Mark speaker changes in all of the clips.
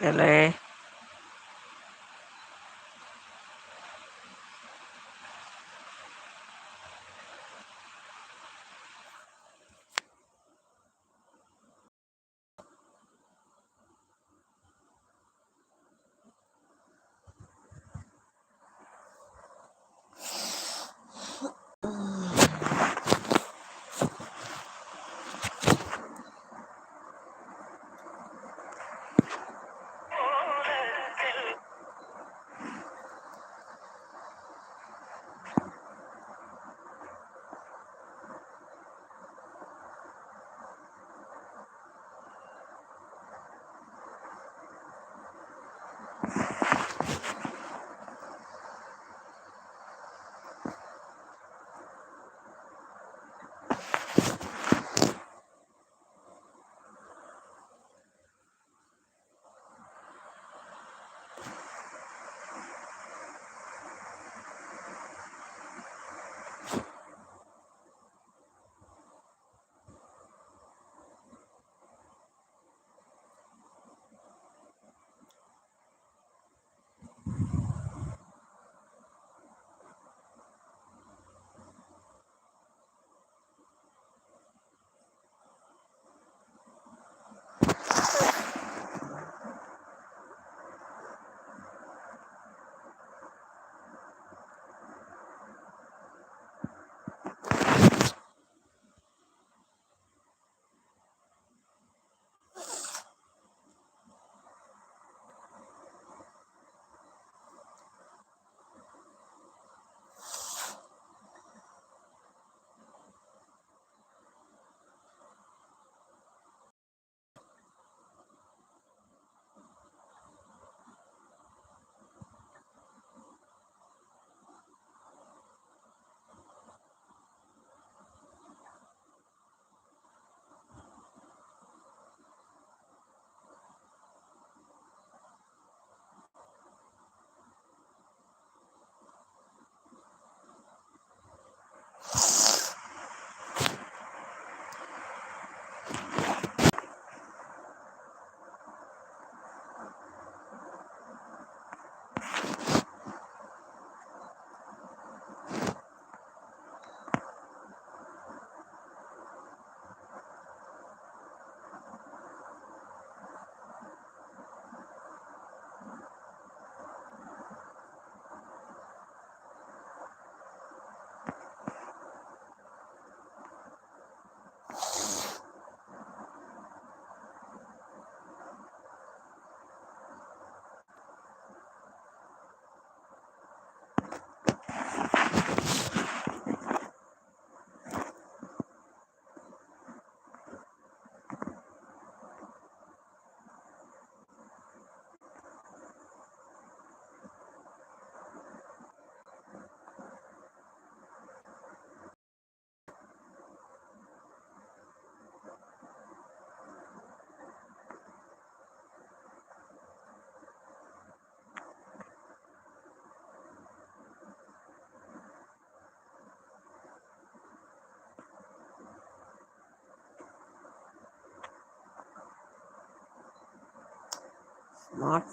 Speaker 1: ele.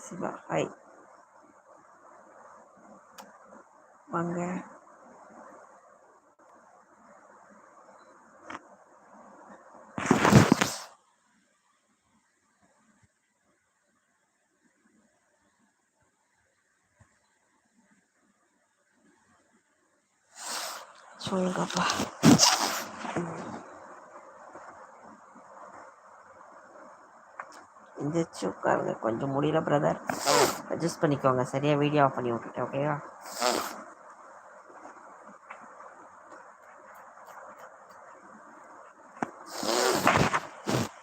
Speaker 1: Siva hi வாங்க சொல்லுங்கப்பா எந்திரிச்சு உட்காருங்க. கொஞ்சம் முடியல பிரதர் அட்ஜஸ்ட் பண்ணிக்கோங்க. சரியாக வீடியோ ஆஃப் பண்ணி விட்டுட்டேன் ஓகேவா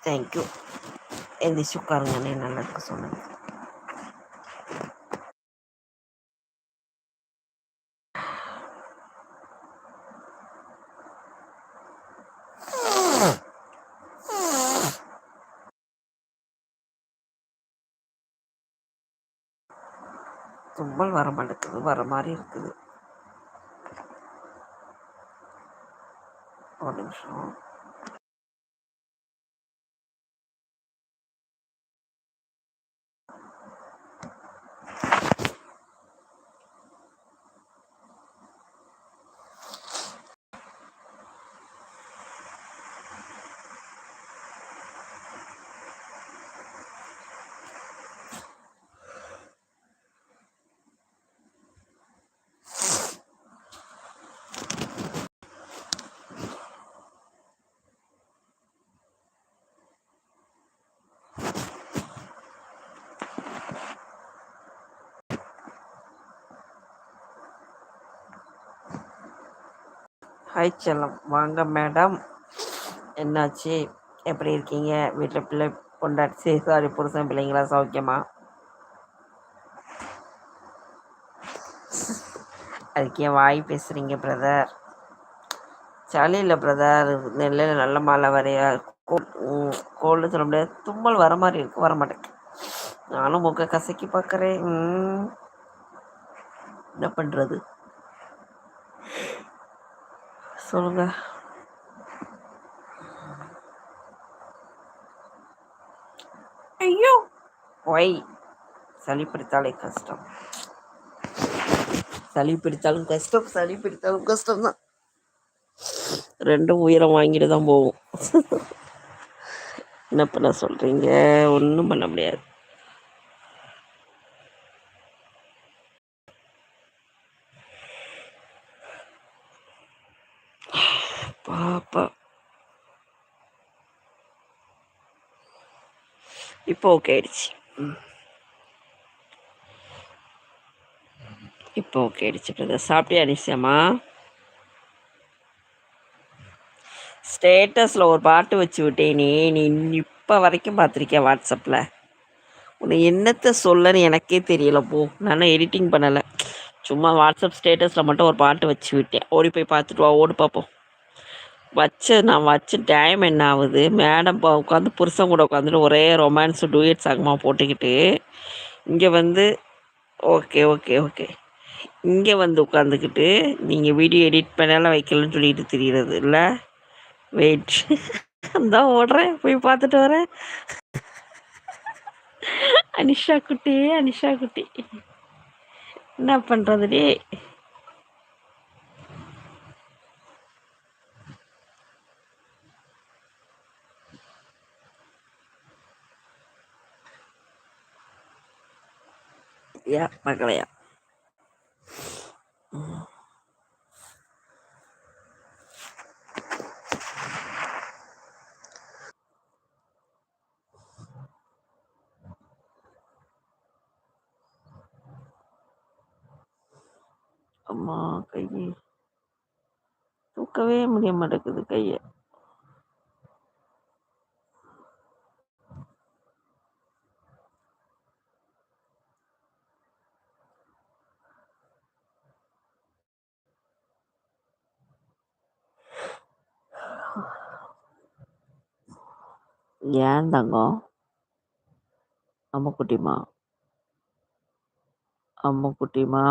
Speaker 1: தேங்க்யூ எந்திரிச்சு உட்காருங்கன்னு நல்லதுக்கு சொன்னேன். தும்மல் வர மாட்டேங்குது வர மாதிரி இருக்குது. ஒரு நிமிஷம். ஹாய் செல்லம். வாங்க மேடம். என்னாச்சு? எப்படி இருக்கீங்க? வீட்டில் பிள்ளை கொண்டாடிச்சு சாரி புருஷன் பிள்ளைங்களா சௌக்கியமா? அதுக்கு ஏன் வாய் பேசுகிறீங்க பிரதர்? சளி இல்லை பிரதர். நெல்லில் நல்ல மழை வரையா கோல்டு சொல்ல முடியாது. தும்மல் வர மாதிரி இருக்கு. வர மாட்டேங்க நானும் முக்க கசக்கி பார்க்குறேன் என்ன பண்ணுறது சொல்லுங்க. ஐயோ! ஒய் சளி பிடித்தாலே கஷ்டம். சளி பிடித்தாலும் கஷ்டம் சளி பிடித்தாலும் கஷ்டம் தான் ரெண்டும் உயிரம் வாங்கிட்டு தான் போகும். என்ன பண்ண சொல்கிறீங்க ஒன்றும் பண்ண முடியாது. இப்போ ஓகே ஆயிடுச்சு இப்போ ஓகே ஆயிடுச்சு பிரதர் சாப்பிட்டியா நிச்சயமா ஸ்டேட்டஸில் ஒரு பாட்டு வச்சு விட்டேனே. நீ இப்போ வரைக்கும் பார்த்துருக்கேன் வாட்ஸ்அப்பில் உன்னை என்னத்தை சொல்லன்னு எனக்கே தெரியல போ. நானும் எடிட்டிங் பண்ணலை. சும்மா வாட்ஸ்அப் ஸ்டேட்டஸில் மட்டும் ஒரு பாட்டு வச்சு விட்டேன். ஓடி போய் பார்த்துட்டு வா ஓடு பார்ப்போம் வச்ச நான் வச்ச டைம் என்ன ஆகுது மேடம் உட்காந்து புருஷன் கூட உட்காந்துட்டு ஒரே ரொமான்ஸ் டூயட் சாங்கமாக போட்டுக்கிட்டு இங்கே வந்து ஓகே ஓகே ஓகே இங்கே வந்து உட்காந்துக்கிட்டு நீங்கள் வீடியோ எடிட் பண்ணாலும் வைக்கலன்னு சொல்லிட்டு தெரியுறது இல்லை? வெயிட் அந்த ஓடுறேன் போய் பார்த்துட்டு வரேன். அனிஷா குட்டி அனிஷா குட்டி. என்ன பண்ணுறது யா மகளையா அம்மா கையை. தூக்கவே முடிய மாட்டேங்குது கையை. ஏன் தங்கம் அம்முக்குட்டிமா அம்முக்குட்டிமா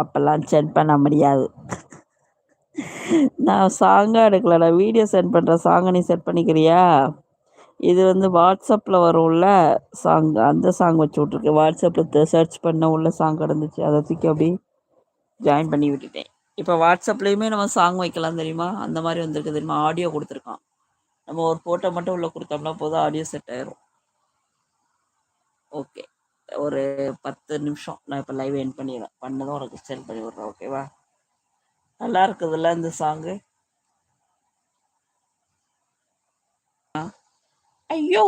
Speaker 1: அப்போல்லாம் சென்ட் பண்ண முடியாது. நான் சாங்காக எடுக்கலடா வீடியோ சென்ட் பண்ணுற சாங்கை நீ செட் பண்ணிக்கிறியா? இது வந்து வாட்ஸ்அப்பில் வரும்ல சாங் அந்த சாங் வச்சு விட்ருக்கேன் வாட்ஸ்அப்பில் சர்ச் பண்ண உள்ள சாங் கிடந்துச்சு அதை தூக்கி அப்படி ஜாயின் பண்ணி விட்டுட்டேன். இப்போ வாட்ஸ்அப்லேயுமே நம்ம சாங் வைக்கலாம் தெரியுமா? அந்த மாதிரி வந்திருக்கு தெரியுமா? ஆடியோ கொடுத்துருக்கான். நம்ம ஒரு ஃபோட்டோ மட்டும் உள்ளே கொடுத்தோம்னா போதும் ஆடியோ செட் ஆயிரும். ஓகே ஒரு பத்து நிமிஷம் நான் இப்போ லைவ் என் பண்ணிடுறேன். பண்ணதும் உனக்கு சென்ட் பண்ணி விட்றேன் ஓகேவா நல்லா இருக்குதுல்ல இந்த சாங்கு ஐயோ!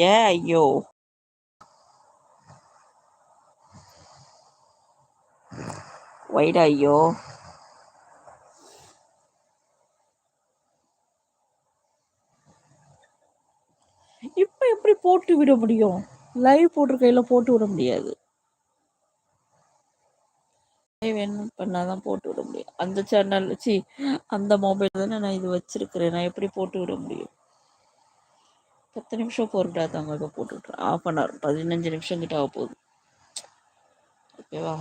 Speaker 1: ஏ ஐயோ? வைடா ஐயோ? இப்போ எப்படி போட்டு விட முடியும்? லைவ் போட்டிருக்கையில் போட்டு விட முடியாது. லைவ் என்ன பண்ணால் தான் போட்டு விட முடியும். அந்த சேனல் சி அந்த மொபைல் தானே நான் இது வச்சிருக்கிறேன். நான் எப்படி போட்டு விட முடியும்? பத்து நிமிஷம் பொருட்டா தாங்க இப்போ போட்டு விட்றேன் ஆஃப் அன் ஹவர் பதினஞ்சு நிமிஷம் கிட்ட ஆக போகுது. ஓகேவா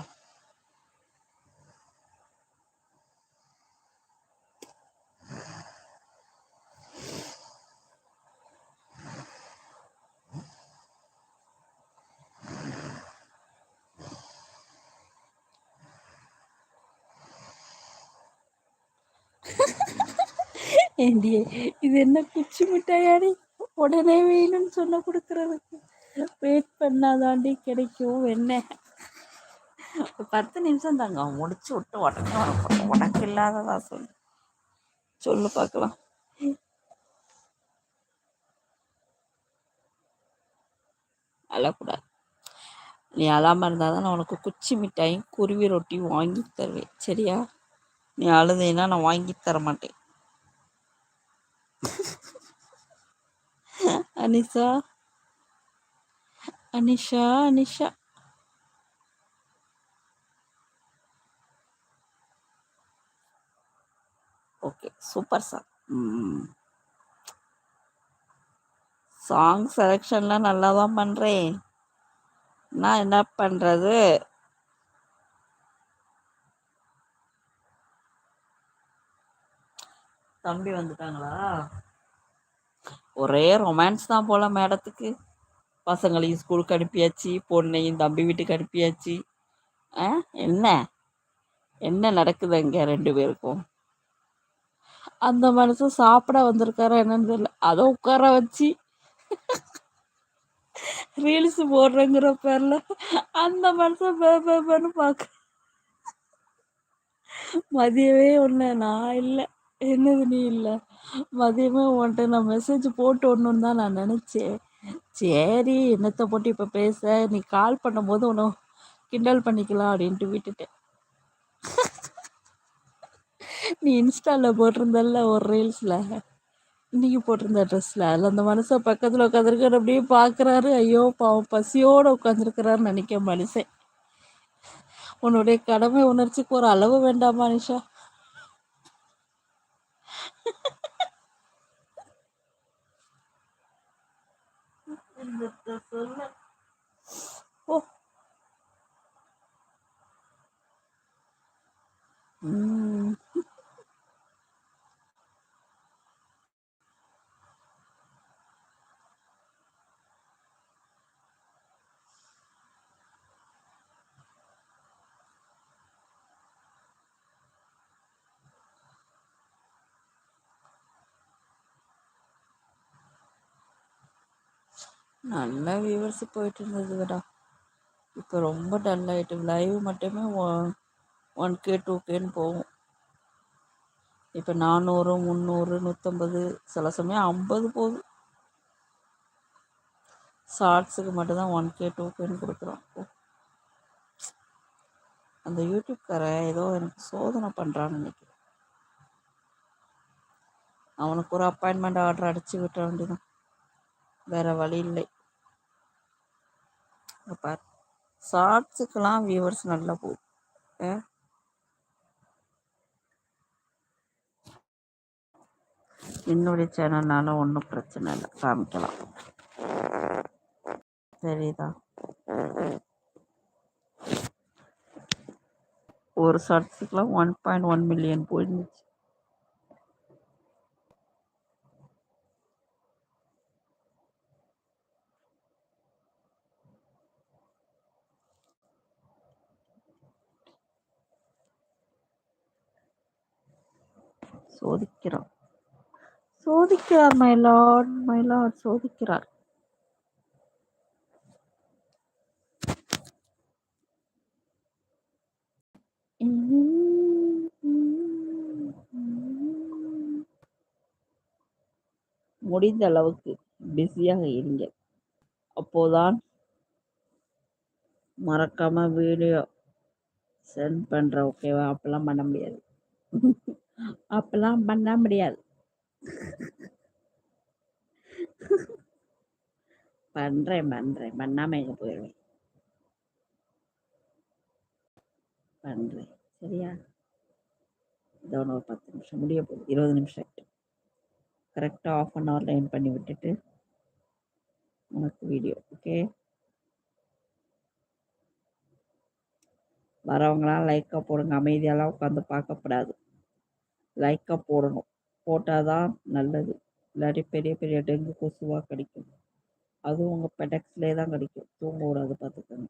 Speaker 1: ஏண்டி இது என்ன குச்சி மிட்டாயாடி? உடனே வேணும்னு சொன்ன கொடுக்கறதுக்கு. வெயிட் பண்ணாதாண்டி கிடைக்கும் என்ன பத்து நிமிஷம் தாங்க முடிச்சு விட்டு உடனே உனக்கு உனக்கு இல்லாததா சொல்லு. சொல்லு பார்க்கலாம். அழக்கூடாது. நீ அழாமல் இருந்தால் தான் நான் உனக்கு குச்சி மிட்டாயும் குருவி ரொட்டியும் வாங்கி தருவேன். சரியா? நீ அழுதேன்னா நான் வாங்கி தர மாட்டேன். Anisha? Anisha Anisha? Okay super sir. Song செலெக்ஷன்லாம் நல்லா தான் பண்ணுறேன் நான் என்ன பண்ணுறது தம்பி வந்துட்டாங்களா? ஒரே ரொமான்ஸ் தான் போல மேடத்துக்கு. பசங்களையும் ஸ்கூலுக்கு அனுப்பியாச்சு பொண்ணையும் தம்பி வீட்டுக்கு அனுப்பியாச்சு. ஆ என்ன? என்ன நடக்குது அங்கே ரெண்டு பேருக்கும்? அந்த மனுஷன் சாப்பிட வந்திருக்காரா என்னன்னு தெரியல. அதை உட்கார வச்சு ரீல்ஸ் போடுறேங்கிற பேர்ல அந்த மனுஷன் பேன்னு பார்க்க மதியவே ஒன்று நான் இல்லை. என்னது நீ இல்லை? மதியமே உன்ட்ட நான் மெசேஜ் போட்டு ஒன்றுன்னு தான் நான் நினச்சேன். சரி என்னத்தை போட்டு இப்போ பேச? நீ கால் பண்ணும்போது உன்னை கிண்டல் பண்ணிக்கலாம் அப்படின்ட்டு விட்டுட்டேன். நீ இன்ஸ்டாவில் போட்டிருந்தல்ல ஒரு ரீல்ஸில் இன்றைக்கி போட்டிருந்த ட்ரெஸ்ஸில் அதில் அந்த மனுஷன் பக்கத்தில் உட்காந்துருக்காரு அப்படியே பார்க்குறாரு ஐயோ பாவம். பசியோடு உட்காந்துருக்கிறாருன்னு நினைக்க மனுஷன். உன்னுடைய கடமை உணர்ச்சிக்கு ஒரு அளவு வேண்டாமா நிஷா சொல்ல ஓ நல்ல வியூவர்ஸ் போயிட்டு இருந்ததுடா. இப்போ ரொம்ப டல் ஆகிட்டு லைவ் மட்டுமே ஒன் கே டூ கேன்னு போகும். இப்போ நானூறு முந்நூறு நூற்றம்பது சில சமயம் ஐம்பது போகுது ஷார்ட்ஸுக்கு மட்டும்தான் ஒன் கே டூ கேன்னு கொடுக்குறோம். அந்த யூடியூப்காரன் ஏதோ எனக்கு சோதனை பண்ணுறான்னு நினைக்கிறேன். அவனுக்கு ஒரு அப்பாயின்மெண்ட் ஆர்டர் அடித்து விட்ட வேண்டியதான் வேறு வழி இல்லை. பார். ஷார்ட்ஸுக்கெல்லாம் வியூவர்ஸ் நல்லா போகும் என்னுடைய சேனல்னால ஒன்றும் பிரச்சனை இல்லை. காமிக்கலாம். சரிதா ஒரு ஷார்ட்ஸுக்கெல்லாம் ஒன் பாயிண்ட் ஒன் மில்லியன் போயிருந்துச்சு. சோதிக்கிறார். சோதிக்கிறார் மயிலாட் மயிலாட் சோதிக்கிறார். முடிந்த அளவுக்கு பிஸியாக இருங்க. அப்போதான் மறக்காம வீடியோ சென்ட் பண்ற ஓகேவா அப்பெல்லாம் பண்ண முடியாது. அப்பெல்லாம் பண்ண முடியாது. பண்றேன் பண்றேன். பண்ணாம எங்க போயிடுவேன் பண்றேன். சரியா? இதோ ஒரு பத்து நிமிஷம். முடிய போகுது. இருபது நிமிஷம் ஆகிட்டு கரெக்டாக ஆஃப் அன் ஹவர் லைன் பண்ணி விட்டுட்டு உனக்கு வீடியோ ஓகே வரவங்களாம் லைக்காக போடுங்க. அமைதியெல்லாம் உட்காந்து பார்க்கக்கூடாது லைக்காக போடணும். போட்டால் தான் நல்லது. இல்லாட்டி பெரிய பெரிய டெங்கு கொசுவாக கிடைக்கும். அதுவும் உங்கள் பெடக்ஸ்லேயே தான் கிடைக்கும். தூங்க விடாது பார்த்துக்கோங்க.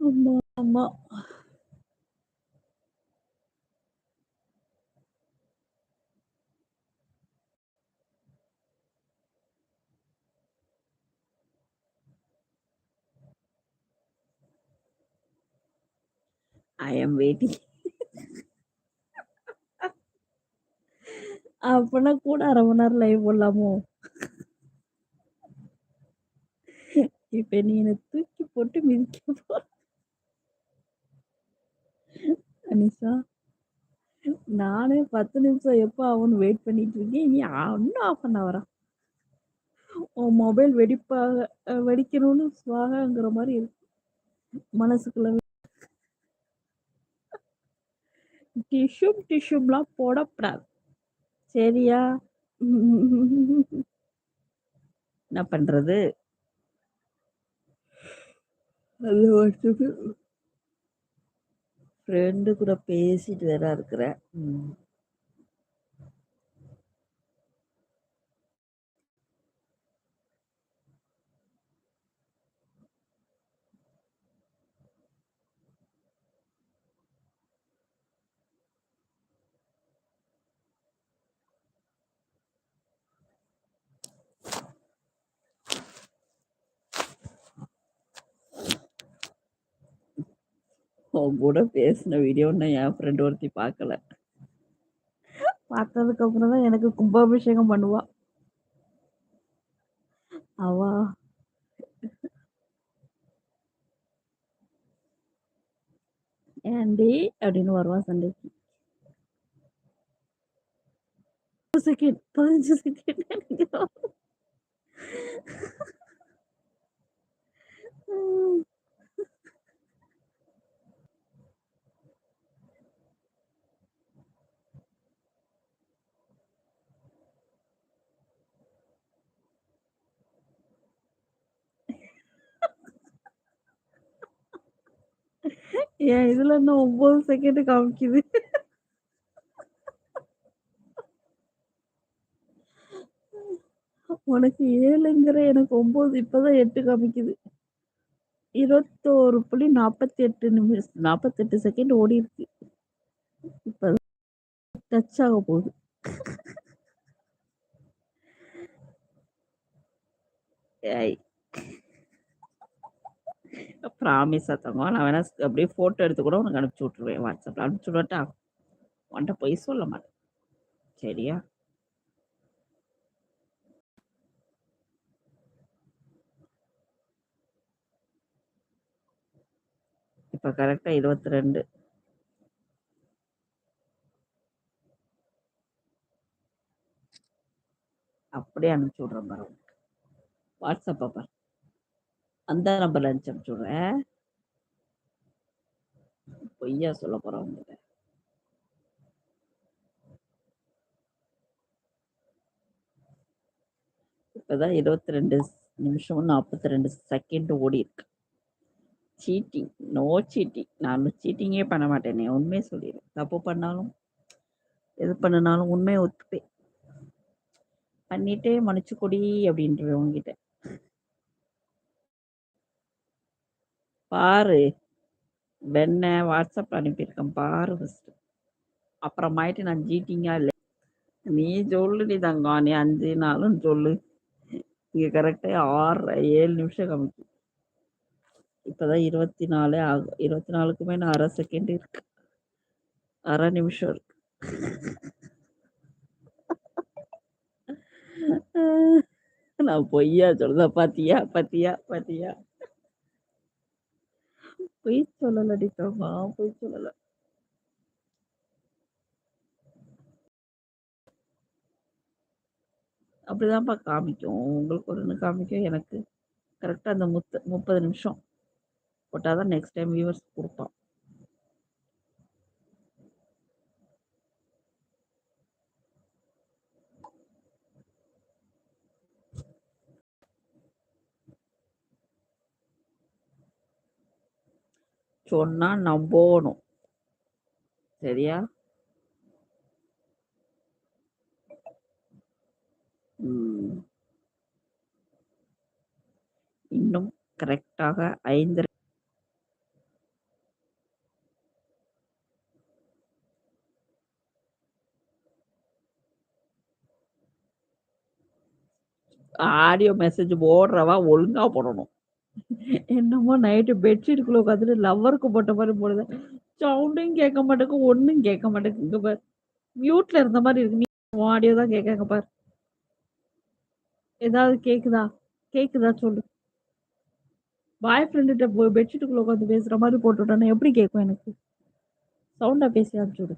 Speaker 1: அம்மா அம்மா. ஐ எம் வெயிட்டிங் அப்பனா கூட அரை மணி நேரம் லைவ் போடலாமோ? இப்ப நீ என்னை தூக்கி போட்டு மிதிக்க போற. அனிஷா நானே பத்து நிமிஷம் எப்போ ஆகும்னு வெயிட் பண்ணிட்டு இருக்கேன். நீ இன்னும் ஆஃப் பண்ண வரா உன் மொபைல் வெடிப்பாக வெடிக்கணும்னு சுவாகங்கிற மாதிரி இருக்கு. மனசுக்குள்ள டிஷ்யூம் டிஷ்யூம்லாம் போடக்கூடாது சரியா? என்ன பண்றது? அது வருஷத்துக்கு ஃப்ரெண்டு கூட பேசிட்டு வேற இருக்கிறேன். ம். உன் கூட பேசின வீடியோ நான் என் ஃப்ரெண்ட் ஒருத்தி பார்க்கல. பார்த்ததுக்கு அப்புறம் தான் எனக்கு கும்பாபிஷேகம் பண்ணுவா. அவா. ஏண்டி? அப்படின்னு வருவான் சண்டைக்கு. செகண்ட் பதினஞ்சு செகண்ட் ஏன் இதுல இன்னும் ஒன்பது செகண்ட் காமிக்குது. உனக்கு ஏழுங்கிற எனக்கு ஒன்பது இப்பதான் எட்டு காமிக்குது. இருபத்தோரு புள்ளி நாற்பத்தி எட்டு நிமிஷம் நாற்பத்தெட்டு செகண்ட் ஓடி இருக்கு. இப்ப டச் ஆக போகுது. ஏய் ப்ராமிஸ் அத்தவங்க நான் வேணா அப்படியே ஃபோட்டோ எடுத்து கூட உனக்கு அனுப்பிச்சி விட்ருவேன் வாட்ஸ்அப்பில் அனுப்பிச்சி விடட்டா உன்கிட்ட போய் சொல்ல மாட்டேன். சரியா? இப்போ கரெக்டாக இருபத்தி ரெண்டு அப்படியே அனுப்பிச்சி விட்றேன் பாரு உனக்கு. வாட்ஸ்அப்பை பாரு. அந்த நம்பர்ல அனுப்பிச்சு அனுப்பிச்சுடுறேன். பொய்யா சொல்ல போறேன் உங்ககிட்ட. இப்பதான் இருபத்தி ரெண்டு நிமிஷம் நாற்பத்தி ரெண்டு செகண்ட் ஓடி இருக்கு. சீட்டிங் நோ சீட்டிங் நான் சீட்டிங்கே பண்ண மாட்டேனே. உண்மையை சொல்லிடுறேன் தப்பு பண்ணாலும் எது பண்ணினாலும் உண்மையை ஒத்துப்பேன். பண்ணிட்டே மன்னிச்சு கொடி அப்படின்றவங்கிட்ட பாரு. வெண்ண வாட்ஸ்அப் அனுப்பியிருக்கேன் பாரு ஃபஸ்ட்டு அப்புறமாயிட்டு நான் ஜீட்டிங்காக இல்லை. நீ சொல்லு நீ தங்கம். நீ அஞ்சு நாளும் சொல்லு. இங்கே கரெக்டாக ஆறு ஏழு நிமிஷம் காமிக்கும் இப்போதான் இருபத்தி நாலே ஆகும் இருபத்தி நாலுக்குமே நான் அரை செகண்ட் இருக்கு. அரை நிமிஷம் இருக்கு. நான் பொய்யா சொல்றத பாத்தியா? பாத்தியா? பாத்தியா? பொய் சொல்லலடி தோமா பொய் சொல்லல. அப்படிதான்ப்பா காமிக்கும். உங்களுக்கு ஒன்று காமிக்கும் எனக்கு கரெக்டாக அந்த முத்து முப்பது நிமிஷம் போட்டால் தான் நெக்ஸ்ட் டைம் வியூவர்ஸ் கொடுப்பான். சொன்னா நம்பணும் சரியா? இன்னும் கரெக்டாக ஐந்து ஆடியோ மெசேஜ் போடுறவா ஒழுங்கா போடணும். என்னமோ நைட்டு பெட்ஷீட்டுக்குள்ள உட்காந்துட்டு லவ்வருக்கு போட்ட மாதிரி போடுது. சவுண்டும் கேட்க மாட்டேங்கு ஒன்றும் கேட்க மாட்டேங்குங்க பார் மியூட்ல இருந்த மாதிரி இருக்கு. நீ ஆடியோ தான் கேட்காங்க பார். ஏதாவது கேக்குதா? கேக்குதா சொல்லு. பாய் ஃப்ரெண்டுகிட்ட போய் பெட்ஷீட்டுக்குள்ள உட்காந்து பேசுற மாதிரி போட்டுவிட்டானா எப்படி கேட்கும் எனக்கு? சவுண்டா பேசி அனுப்பிச்சுடு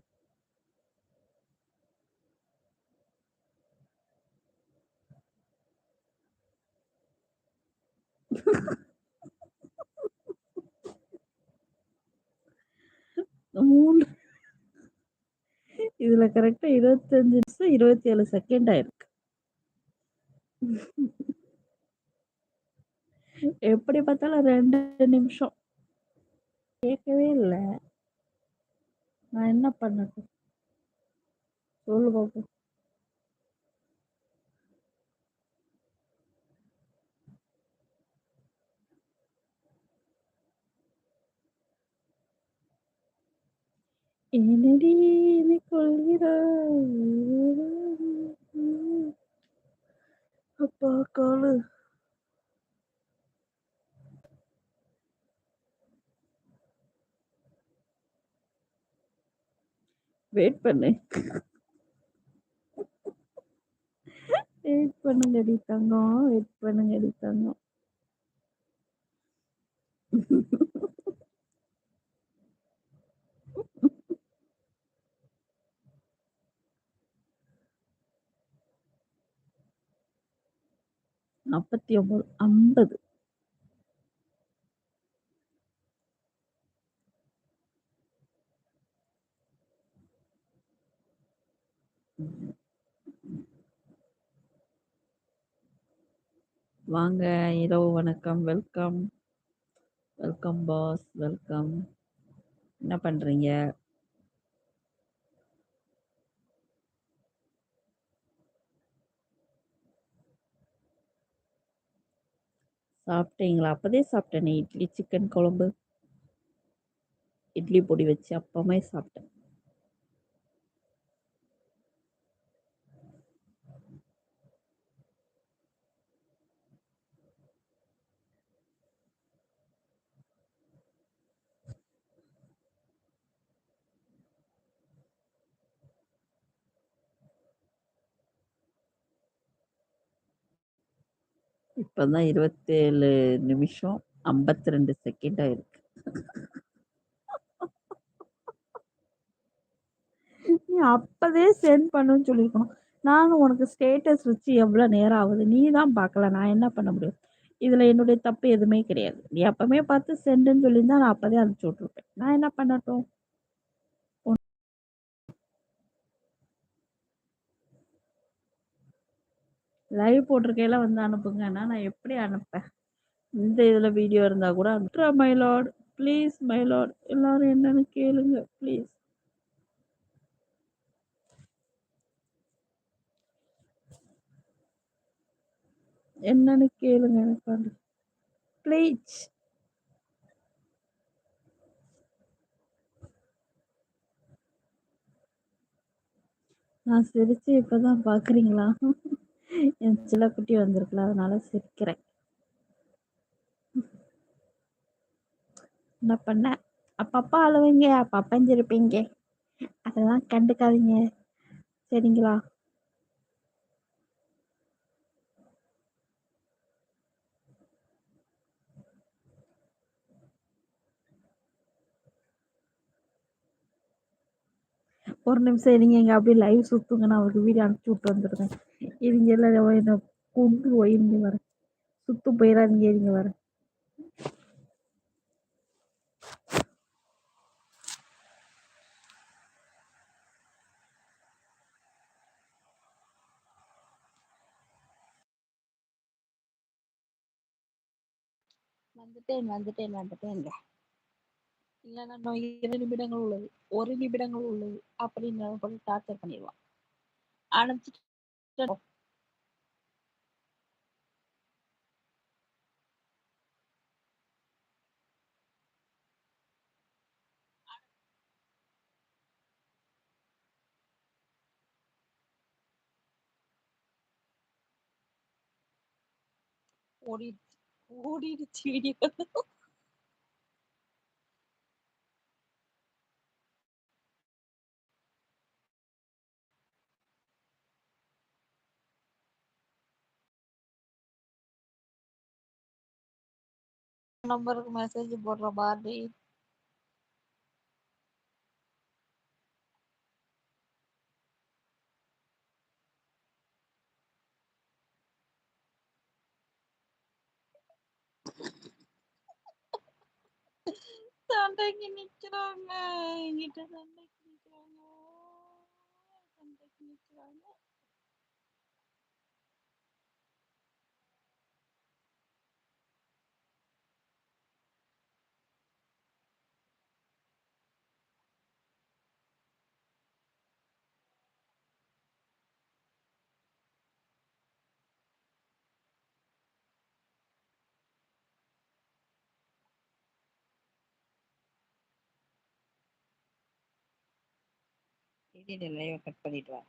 Speaker 1: மூணு இதுல கரெக்டா இருபத்தஞ்சு நிமிஷம் இருபத்தி ஏழு செகண்ட் ஆயிருக்கு. எப்படி பார்த்தாலும் ரெண்டு நிமிஷம். கேட்கவே இல்லை. நான் என்ன பண்ணட்டும்? சொல்லு பாப்போம். என்னடி நீ கொள்கிறாய் அப்பா காலு வெயிட் பண்ணு வெயிட் பண்ணுங்கடி தங்கம் வெயிட் பண்ணுங்கடி தங்கம் நாற்பத்தி ஒன்பது ஐம்பது. வாங்க இரவு வணக்கம் வெல்கம். Welcome pass. வெல்கம். என்ன பண்ணுறீங்க சாப்பிட்டீங்களா? அப்போதே சாப்பிட்டேனே. இட்லி சிக்கன் குழம்பு. இட்லி பொடி வச்சு அப்பமே சாப்பிட்டேன். இப்போ தான் இருபத்தேழு நிமிஷம் ஐம்பத்தி ரெண்டு செகண்ட் ஆயிருக்கு. நீ அப்போதே சென்ட் பண்ணுன்னு சொல்லியிருக்கணும். நானும் உனக்கு ஸ்டேட்டஸ் வச்சு எவ்வளோ நேரம் ஆகுது? நீ தான் பார்க்கல. நான் என்ன பண்ண முடியும்? இதில் என்னுடைய தப்பு எதுவுமே கிடையாது. நீ அப்போவே பார்த்து சென்டுன்னு சொல்லியிருந்தா நான் அப்போதே அனுப்பிச்சி விட்ருப்பேன் நான் என்ன பண்ணட்டும்? லைவ் போட்டிருக்கையில வந்து அனுப்புங்கன்னா நான் எப்படி அனுப்பேன்? இந்த இதில் வீடியோ இருந்தால் கூட அனுப்புறா மைலாட் ப்ளீஸ் மைலாட் எல்லாரும் என்னன்னு கேளுங்க ப்ளீஸ் என்னன்னு கேளுங்க எனக்கு ப்ளீஸ் நான் சிரிச்சு இப்பதான் பாக்குறீங்களா? என் குட்டி வந்திருக்குல்ல அதனால சிரிக்கிறேன். என்ன பண்ண? அப்பப்பா அழுவீங்க அப்பப்பா சிரிப்பீங்க அதெல்லாம் கண்டுக்காதீங்க. சரிங்களா? ஒரு நிமிஷம் இருங்க இங்கே அப்படியே லைவ் சுற்றுங்க நான் அவருக்கு வீடியோ அனுப்பிச்சி விட்டு வந்துடுறேன். இருங்க எல்லாம் என்னை கொண்டு போய் இருங்க வரேன் சுத்து போயிடாதீங்க இருங்க வரேன்
Speaker 2: வந்துட்டேன் வந்துட்டேன் வந்துட்டேன் இல்லைன்னா இன்னும் இரு நிமிடங்கள் உள்ளது ஒரு நிமிடங்கள் உள்ளது அப்படின்னு போட்டு டார்ச்சர் பண்ணிடுவான் அனுப்பிச்சிட்டு ஓடிடுச்சு ஓடிடுச்சு வீடியோ நம்பருக்கு மெசேஜ் போடுற பாரதி சண்டைக்கு நிக்கிறாங்க என்கிட்ட சண்டைக்கு நிலையை கட் பண்ணிட்டு வா